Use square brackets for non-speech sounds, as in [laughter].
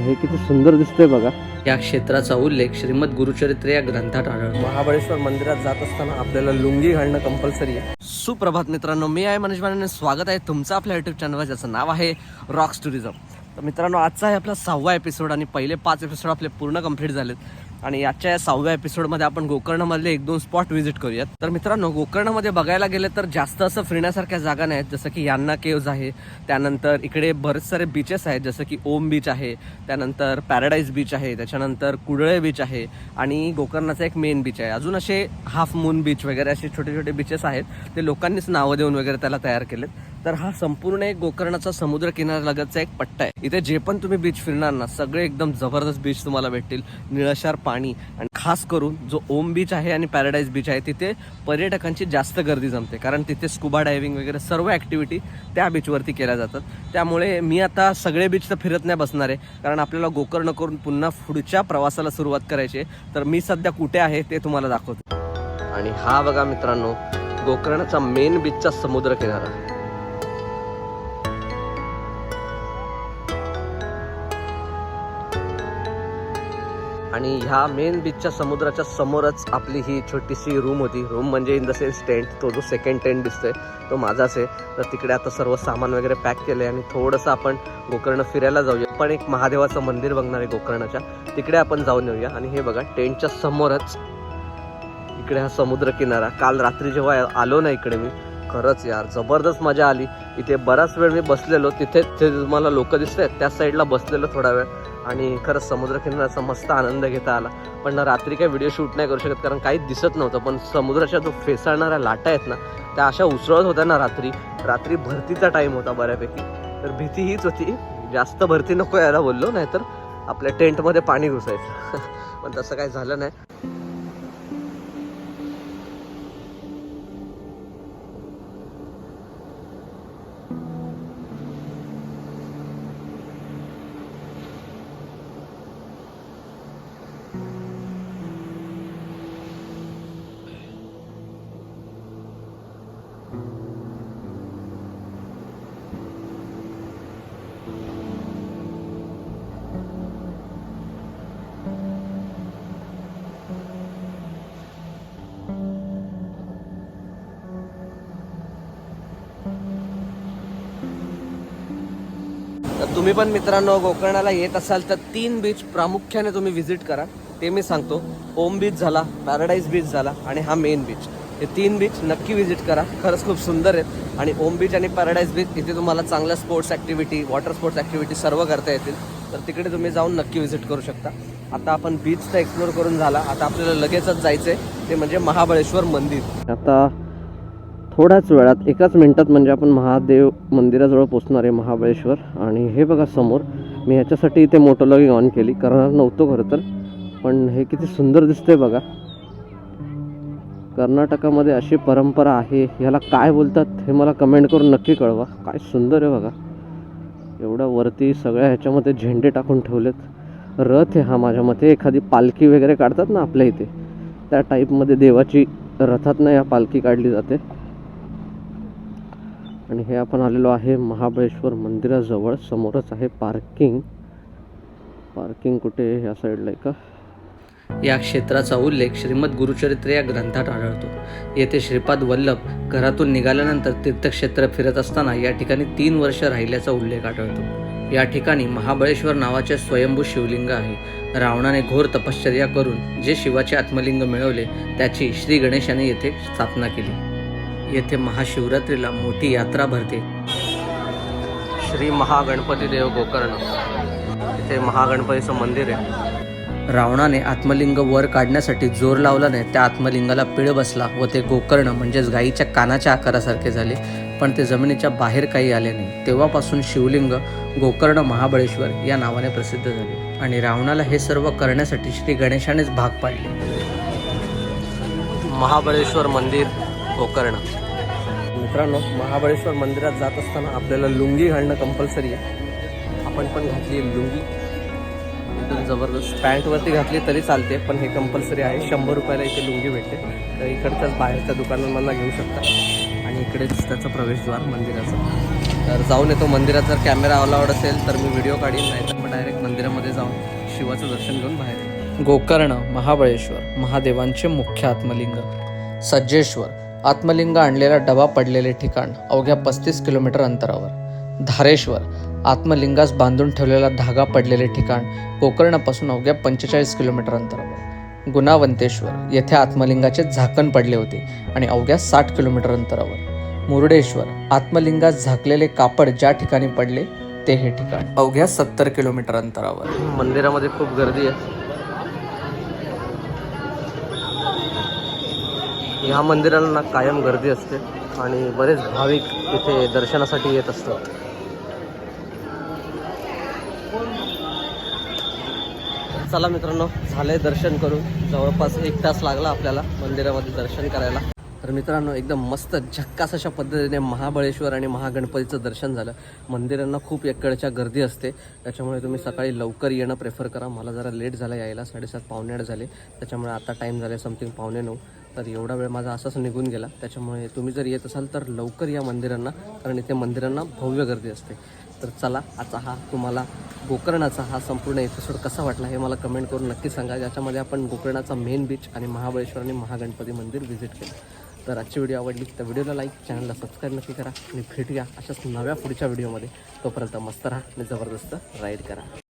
हे किती सुंदर दिसतंय बघा. या क्षेत्राचा उल्लेख श्रीमद गुरुचरित्र या ग्रंथात आढळतो. महाबळेश्वर मंदिरात जात असताना आपल्याला लुंगी घालणं कंपल्सरी आहे. सुप्रभात मित्रांनो मी आहे मनीष माने स्वागत आहे तुमचं आपल्या युट्यूब चॅनलवर ज्याचं नाव आहे रॉक्स टुरिझम तर मित्रांनो आजचा आहे आपला सहावा एपिसोड आणि पहिले पाच एपिसोड आपले पूर्ण कंप्लीट झालेत. आणि आजच्या या सहाव्या एपिसोडमध्ये आपण गोकर्णमधले एक दोन स्पॉट व्हिजिट करूयात. तर मित्रांनो गोकर्णमध्ये बघायला गेले तर जास्त असं फिरण्यासारख्या जागा नाहीत जसं की यान्ना केव्ज आहे त्यानंतर इकडे बरेच सारे बीचेस आहेत जसं की ओम बीच आहे त्यानंतर पॅराडाईज बीच आहे त्याच्यानंतर कुडळे बीच आहे आणि गोकर्णाचा एक मेन बीच आहे. अजून असे हाफ मून बीच वगैरे असे छोटे छोटे बीचेस आहेत ते लोकांनीच नावं देऊन वगैरे त्याला तयार केलेत. तर हा संपूर्ण एक गोकर्णाचा समुद्र किनाऱ्यालगतचा एक पट्टा आहे. इथे जे पण तुम्ही बीच फिरणार ना सगळे एकदम जबरदस्त बीच तुम्हाला भेटतील. निळशार पाणी आणि खास करून जो ओम बीच आहे आणि पॅराडाईज बीच आहे तिथे पर्यटकांची जास्त गर्दी जमते. कारण तिथे स्कुबा डायव्हिंग वगैरे सर्व ॲक्टिव्हिटी त्या बीचवरती केल्या जातात. त्यामुळे मी आता सगळे बीच तर फिरत नाही बसणार आहे. कारण आपल्याला गोकर्ण करून पुन्हा पुढच्या प्रवासाला सुरुवात करायची आहे. तर मी सध्या कुठे आहे ते तुम्हाला दाखवतो. आणि हा बघा मित्रांनो गोकर्णाचा मेन बीचचा समुद्र किनारा. आणि ह्या मेन बीचच्या समुद्राच्या समोरच आपली ही छोटीशी रूम होती. रूम म्हणजे इन द सेन्स टेंट तो जो सेकंड टेंट दिसतोय तो माझाच आहे. तर तिकडे आता सर्व सामान वगैरे पॅक केलं आहे आणि थोडंसं आपण गोकर्ण फिरायला जाऊया. पण एक महादेवाचं मंदिर बघणार आहे गोकर्णाच्या. तिकडे आपण जाऊन येऊया. आणि हे बघा टेंटच्या समोरच इकडे हा समुद्र किनारा काल रात्री जेव्हा आलो ना इकडे मी खरंच यार जबरदस्त मजा आली. इथे बराच वेळ मी बसलेलो. तिथे ते तुम्हाला लोक दिसत आहेत त्या साईडला बसलेलो थोडा वेळ. आणि खरंच समुद्रकिनाऱ्याचा मस्त आनंद घेता आला. पण रात्री काही व्हिडिओ शूट नाही करू शकत कारण काहीच दिसत नव्हतं. पण समुद्राच्या जो फेसाळणाऱ्या लाटा आहेत ना त्या अशा उसळत होत्या ना रात्री. रात्री भरतीचा टाईम होता बऱ्यापैकी. तर भीती हीच होती. जास्त भरती नको यायला बोललो नाहीतर आपल्या टेंटमध्ये पाणी घुसायचं. [laughs] पण तसं काही झालं नाही. तर तुम्ही पण मित्रांनो गोकर्णाला येत असाल तर तीन बीच प्रामुख्याने तुम्ही व्हिजिट करा. ते मी सांगतो. ओम बीच झाला पॅराडाईज बीच झाला आणि हा मेन बीच हे तीन बीच नक्की व्हिजिट करा. खरंच खूप सुंदर आहेत. आणि ओम बीच आणि पॅराडाईज बीच इथे तुम्हाला चांगल्या sports activity water sports activity सर्व करता येतील. तर तिकडे तुम्ही जाऊन नक्की व्हिजिट करू शकता. आता आपण बीच तर एक्सप्लोर करून झाला. आता आपल्याला लगेचच जायचं आहे ते म्हणजे महाबळेश्वर मंदिर. आता थोड्याच वेळात एकाच मिनटात म्हणजे आपण महादेव मंदिराजवळ पोचणार आहे महाबळेश्वर. आणि हे बघा समोर मी ह्याच्यासाठी इथे मोटोलॉगिंग ऑन केली. करणार नव्हतो खरं तर पण हे किती सुंदर दिसतंय बघा. कर्नाटकामध्ये अशी परंपरा आहे ह्याला काय बोलतात हे मला कमेंट करून नक्की कळवा. काय सुंदर आहे बघा. एवढ्या वरती सगळ्या ह्याच्यामध्ये झेंडे टाकून ठेवलेत. रथ आहे हा माझ्या मते. एखादी पालखी वगैरे काढतात ना आपल्या इथे त्या टाईपमध्ये देवाची रथातनं या पालखी काढली जाते. आणि हे आपण आलेलो आहे महाबळेश्वर मंदिराजवळ. समोरच आहे पार्किंग. पार्किंग कुठे ह्या साईडला आहे का? या क्षेत्राचा उल्लेख श्रीमद गुरुचरित्र या ग्रंथात आढळतो. येथे श्रीपाद वल्लभ घरातून निघाल्यानंतर तीर्थक्षेत्र फिरत असताना या ठिकाणी तीन वर्ष राहिल्याचा उल्लेख आढळतो. या ठिकाणी महाबळेश्वर नावाचे स्वयंभू शिवलिंग आहे. रावणाने घोर तपश्चर्या करून जे शिवाचे आत्मलिंग मिळवले त्याची श्री गणेशाने येथे स्थापना केली. येथे महाशिवरात्रीला मोठी यात्रा भरते. श्री महागणपती देव गोकर्ण. इथे महागणपतीचं मंदिर आहे. रावणाने आत्मलिंग वर काढण्यासाठी जोर लावला नाही त्या आत्मलिंगाला पिळ बसला व ते गोकर्ण म्हणजेच गायीच्या कानाच्या आकारासारखे झाले. पण ते जमिनीच्या बाहेर काही आले नाही. तेव्हापासून शिवलिंग गोकर्ण महाबळेश्वर या नावाने प्रसिद्ध झाले आणि रावणाला हे सर्व करण्यासाठी श्री गणेशानेच भाग पाडले. महाबळेश्वर मंदिर गोकर्ण मित्रांनो महाबळेश्वर मंदिरात जात असताना आपल्याला लुंगी घालणं कंपल्सरी आहे. आपण पण घातली आहे लुंगी. एकदम जबरदस्त. पॅन्टवरती घातली तरी चालते पण हे कंपल्सरी आहे. शंभर रुपयाला इथे लुंगी भेटते. तर इकडच्याच बाहेरच्या दुकानांमधला घेऊ शकता. आणि इकडेच त्याचं प्रवेशद्वार मंदिराचं. तर जाऊन येतो. मंदिरात जर कॅमेरा अलाउड असेल तर मी व्हिडिओ काढीन. नाही तर मग डायरेक्ट मंदिरामध्ये जाऊन शिवाचं दर्शन घेऊन बाहेर. गोकर्ण महाबळेश्वर महादेवांचे मुख्य आत्मलिंग. सज्जेश्वर आत्मलिंग आणलेला डबा पडलेले ठिकाण अवघ्या पस्तीस किलोमीटर अंतरावर. धारेश्वर आत्मलिंगास बांधून ठेवलेला धागा पडलेले ठिकाण गोकर्णापासून अवघ्या पंचेचाळीस किलोमीटर अंतरावर. गुणावंतेश्वर येथे आत्मलिंगाचे झाकण पडले होते आणि अवघ्या साठ किलोमीटर अंतरावर. मुरडेश्वर आत्मलिंगास झाकलेले कापड ज्या ठिकाणी पडले ते हे ठिकाण. अवघ्या सत्तर किलोमीटर अंतरावर. मंदिरामध्ये खूप गर्दी आहे. ह्या मंदिराला ना कायम गर्दी असते आणि बरेच भाविक इथे दर्शनासाठी येत असतात. चला मित्रांनो झाले दर्शन करून. जवळपास एक तास लागला आपल्याला मंदिरामध्ये दर्शन करायला. तर मित्रांनो एकदम मस्त झक्कास अशा पद्धतीने महाबळेश्वर आणि महागणपतीचं दर्शन झालं. मंदिरांना खूप एकडच्या गर्दी असते. त्याच्यामुळे तुम्ही सकाळी लवकर येणं प्रेफर करा. मला जरा लेट झाला यायला. साडेसात पावणे आठ झाले. त्याच्यामुळे आता टाईम झाले समथिंग पावणे नऊ. तर एवढा वेळ माझा असाच निघून गेला. त्याच्यामुळे तुम्ही जर येत असाल तर लवकर या मंदिरांना कारण इथे मंदिरांना भव्य गर्दी असते. तर चला आजचा हा तुम्हाला गोकर्णाचा हा संपूर्ण एपिसोड कसा वाटला हे मला कमेंट करून नक्की सांगा. ज्याच्यामध्ये आपण गोकर्णाचा मेन बीच आणि महाबळेश्वर आणि महागणपती मंदिर व्हिजिट केलं. तर आजची व्हिडिओ आवडली तर व्हिडिओला लाईक चॅनलला सबस्क्राईब नक्की करा आणि भेटूया अशाच नव्या पुढच्या व्हिडिओमध्ये तोपर्यंत मस्त राहा आणि जबरदस्त राईड करा.